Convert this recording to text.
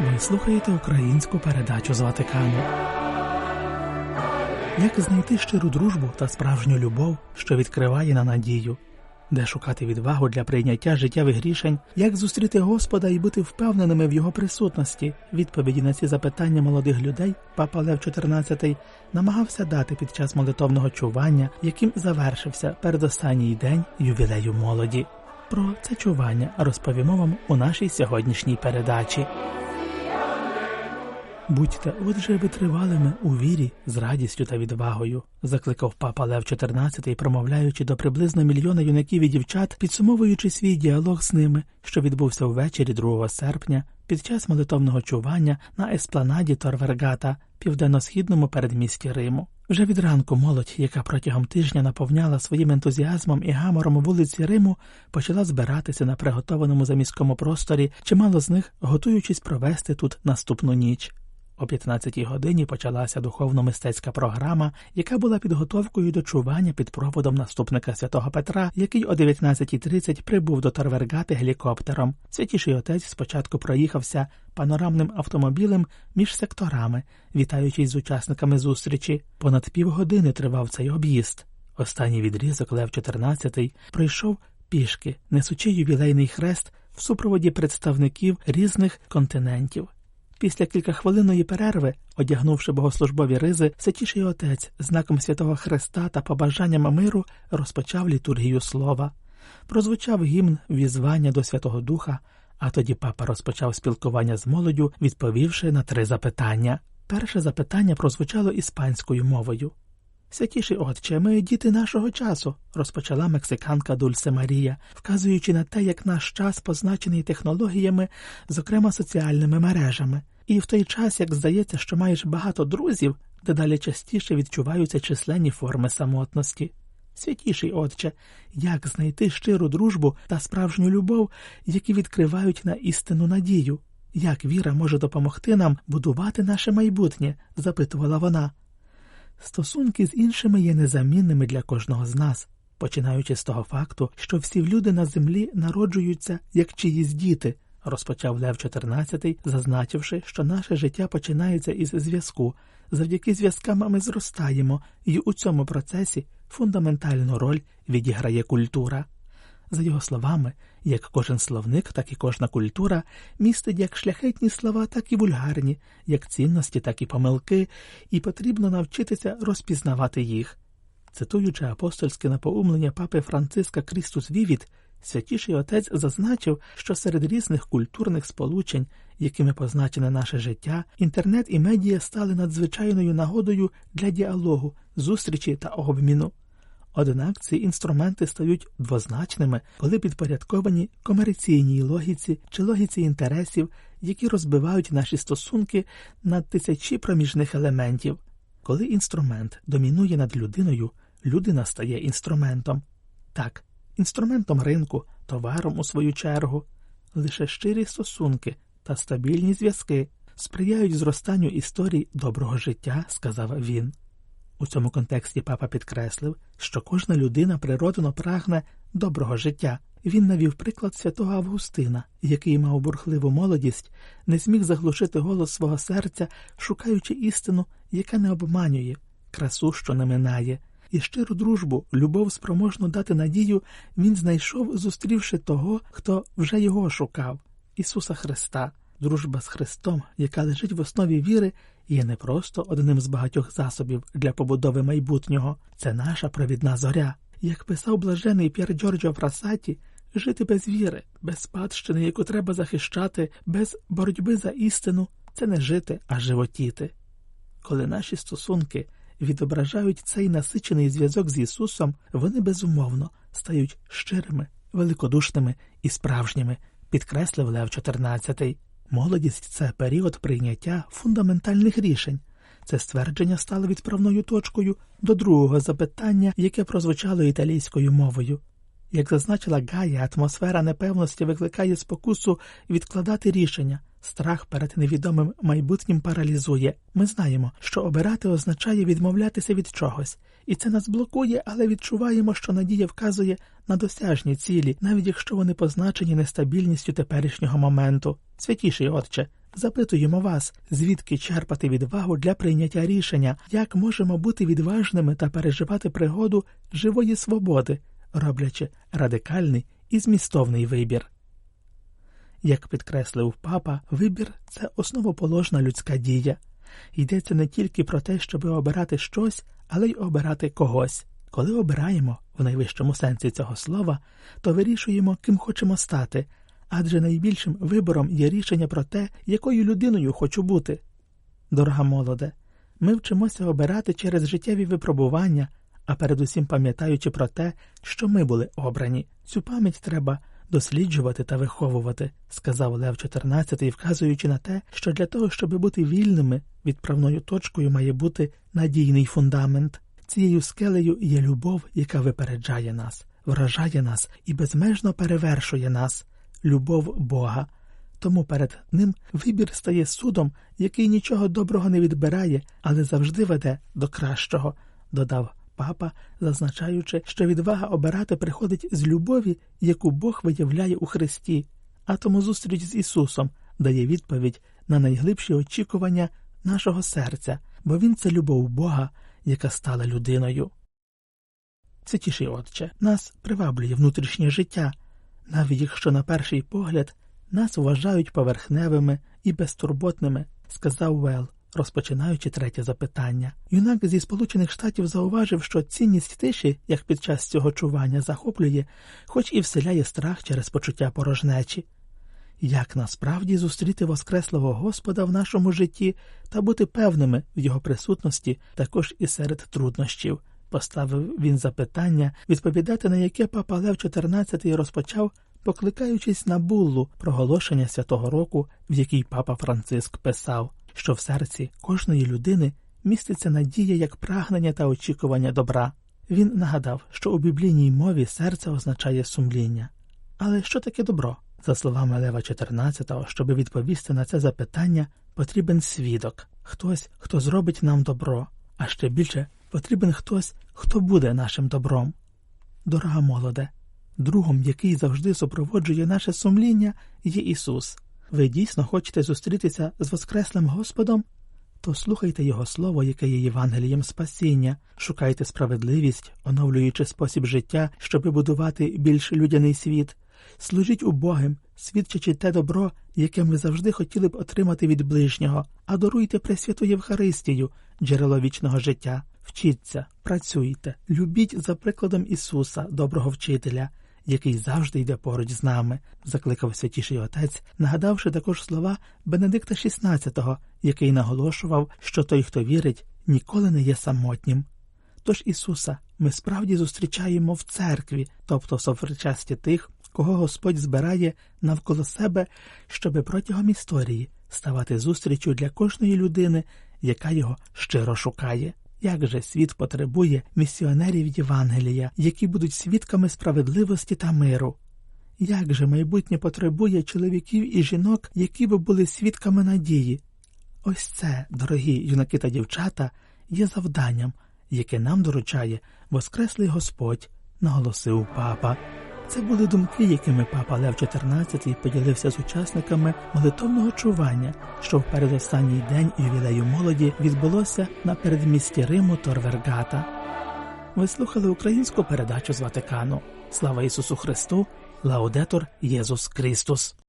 Ви слухаєте українську передачу з Ватикану. Як знайти щиру дружбу та справжню любов, що відкриває на надію, де шукати відвагу для прийняття життєвих рішень, як зустріти Господа і бути впевненими в його присутності? Відповіді на ці запитання молодих людей папа Лев XIV намагався дати під час молитовного чування, яким завершився передостанній день ювілею молоді. Про це чування розповімо вам у нашій сьогоднішній передачі. Будьте отже витривалими у вірі з радістю та відвагою, закликав папа Лев XIV, промовляючи до приблизно мільйона юнаків і дівчат, підсумовуючи свій діалог з ними, що відбувся ввечері 2 серпня під час молитовного чування на еспланаді Торвергата, південно-східному передмісті Риму. Вже від ранку молодь, яка протягом тижня наповняла своїм ентузіазмом і гамором вулиці Риму, почала збиратися на приготованому заміському просторі, чимало з них готуючись провести тут наступну ніч. О 15-й годині почалася духовно-мистецька програма, яка була підготовкою до чування під проводом наступника святого Петра, який о 19.30 прибув до Торвергати гелікоптером. Святіший отець спочатку проїхався панорамним автомобілем між секторами, вітаючись з учасниками зустрічі. Понад півгодини тривав цей об'їзд. Останній відрізок Лев XIV пройшов пішки, несучи ювілейний хрест в супроводі представників різних континентів. Після кількахвилинної перерви, одягнувши богослужбові ризи, святіший отець знаком святого Христа та побажанням миру розпочав літургію слова. Прозвучав гімн візвання до Святого Духа, а тоді папа розпочав спілкування з молоддю, відповівши на три запитання. Перше запитання прозвучало іспанською мовою. Святіший отче, ми діти нашого часу, розпочала мексиканка Дульсе Марія, вказуючи на те, як наш час позначений технологіями, зокрема соціальними мережами. І в той час, як здається, що маєш багато друзів, дедалі частіше відчуваються численні форми самотності. Святіший отче, як знайти щиру дружбу та справжню любов, які відкривають на істинну надію, як віра може допомогти нам будувати наше майбутнє? запитувала вона. Стосунки з іншими є незамінними для кожного з нас, починаючи з того факту, що всі люди на землі народжуються як чиїсь діти, розпочав Лев XIV, зазначивши, що наше життя починається із зв'язку. Завдяки зв'язкам ми зростаємо, і у цьому процесі фундаментальну роль відіграє культура. За його словами, як кожен словник, так і кожна культура містить як шляхетні слова, так і вульгарні, як цінності, так і помилки, і потрібно навчитися розпізнавати їх. Цитуючи апостольське напоумлення папи Франциска Крістус Вівіт, святіший отець зазначив, що серед різних культурних сполучень, якими позначене наше життя, інтернет і медіа стали надзвичайною нагодою для діалогу, зустрічі та обміну. Однак ці інструменти стають двозначними, коли підпорядковані комерційній логіці чи логіці інтересів, які розбивають наші стосунки на тисячі проміжних елементів. Коли інструмент домінує над людиною, людина стає інструментом. Так, інструментом ринку, товаром у свою чергу. Лише щирі стосунки та стабільні зв'язки сприяють зростанню історій доброго життя, сказав він. У цьому контексті папа підкреслив, що кожна людина природно прагне доброго життя. Він навів приклад святого Августина, який мав бурхливу молодість, не зміг заглушити голос свого серця, шукаючи істину, яка не обманює, красу, що не минає, і щиру дружбу, любов спроможну дати надію, він знайшов, зустрівши того, хто вже його шукав Ісуса Христа. Дружба з Христом, яка лежить в основі віри, є не просто одним з багатьох засобів для побудови майбутнього, це наша провідна зоря. Як писав блажений П'єр Джорджо Фрасаті, жити без віри, без спадщини, яку треба захищати, без боротьби за істину це не жити, а животіти. Коли наші стосунки відображають цей насичений зв'язок з Ісусом, вони безумовно стають щирими, великодушними і справжніми, підкреслив Лев XIV. Молодість це період прийняття фундаментальних рішень. Це ствердження стало відправною точкою до другого запитання, яке прозвучало італійською мовою. Як зазначила Гая, атмосфера непевності викликає спокусу відкладати рішення, страх перед невідомим майбутнім паралізує. Ми знаємо, що обирати означає відмовлятися від чогось, і це нас блокує, але відчуваємо, що надія вказує на досяжні цілі, навіть якщо вони позначені нестабільністю теперішнього моменту. Святіший отче, запитуємо вас, звідки черпати відвагу для прийняття рішення, як можемо бути відважними та переживати пригоду живої свободи, роблячи радикальний і змістовний вибір. Як підкреслив папа, вибір це основоположна людська дія. Йдеться не тільки про те, щоб обирати щось, але й обирати когось. Коли обираємо в найвищому сенсі цього слова, то вирішуємо, ким хочемо стати, адже найбільшим вибором є рішення про те, якою людиною хочу бути. Дорога молоде, ми вчимося обирати через життєві випробування, а передусім пам'ятаючи про те, що ми були обрані. Цю пам'ять треба досліджувати та виховувати, сказав Лев XIV, вказуючи на те, що для того, щоб бути вільними, відправною точкою має бути надійний фундамент. Цією скелею є любов, яка випереджає нас, вражає нас і безмежно перевершує нас, любов Бога. Тому перед ним вибір стає судом, який нічого доброго не відбирає, але завжди веде до кращого, додав папа, зазначаючи, що відвага обирати приходить з любові, яку Бог виявляє у Христі, а тому зустріч з Ісусом дає відповідь на найглибші очікування нашого серця, бо Він це любов Бога, яка стала людиною. Святіший Отче, нас приваблює внутрішнє життя, навіть якщо на перший погляд нас вважають поверхневими і безтурботними, сказав Вел, розпочинаючи третє запитання. Юнак зі Сполучених Штатів зауважив, що цінність тиші, як під час цього чування, захоплює, хоч і вселяє страх через почуття порожнечі. Як насправді зустріти Воскреслого Господа в нашому житті та бути певними в його присутності також і серед труднощів, поставив він запитання, відповідати на яке папа Лев XIV розпочав, покликаючись на буллу проголошення святого року, в якій папа Франциск писав, що в серці кожної людини міститься надія як прагнення та очікування добра. Він нагадав, що у біблійній мові серце означає сумління. Але що таке добро? За словами Лева XIV, щоб відповісти на це запитання, потрібен свідок, хтось, хто зробить нам добро, а ще більше потрібен хтось, хто буде нашим добром. Дорога молоде, другом, який завжди супроводжує наше сумління, є Ісус. Ви дійсно хочете зустрітися з Воскреслим Господом? То слухайте Його слово, яке є Євангелієм спасіння, шукайте справедливість, оновлюючи спосіб життя, щоб будувати більш людяний світ. Служіть убогим, свідчачи те добро, яке ми завжди хотіли б отримати від ближнього, аdoруйте Пресвяту Євхаристію, джерело вічного життя, вчіться, працюйте, любіть за прикладом Ісуса, доброго вчителя, який завжди йде поруч з нами, закликав святіший отець, нагадавши також слова Бенедикта XVI, який наголошував, що той, хто вірить, ніколи не є самотнім. Тож Ісуса ми справді зустрічаємо в церкві, тобто в совречасті тих, кого Господь збирає навколо себе, щоби протягом історії ставати зустрічю для кожної людини, яка його щиро шукає. Як же світ потребує місіонерів Євангелія, які будуть свідками справедливості та миру? Як же майбутнє потребує чоловіків і жінок, які би були свідками надії? Ось це, дорогі юнаки та дівчата, є завданням, яке нам доручає Воскреслий Господь, наголосив папа. Це були думки, якими папа Лев XIV поділився з учасниками молитовного чування, що в передостанній день ювілею молоді відбулося на передмісті Риму Торвергата. Ви слухали українську передачу з Ватикану. Слава Ісусу Христу! Лаудетор Єсус Христос!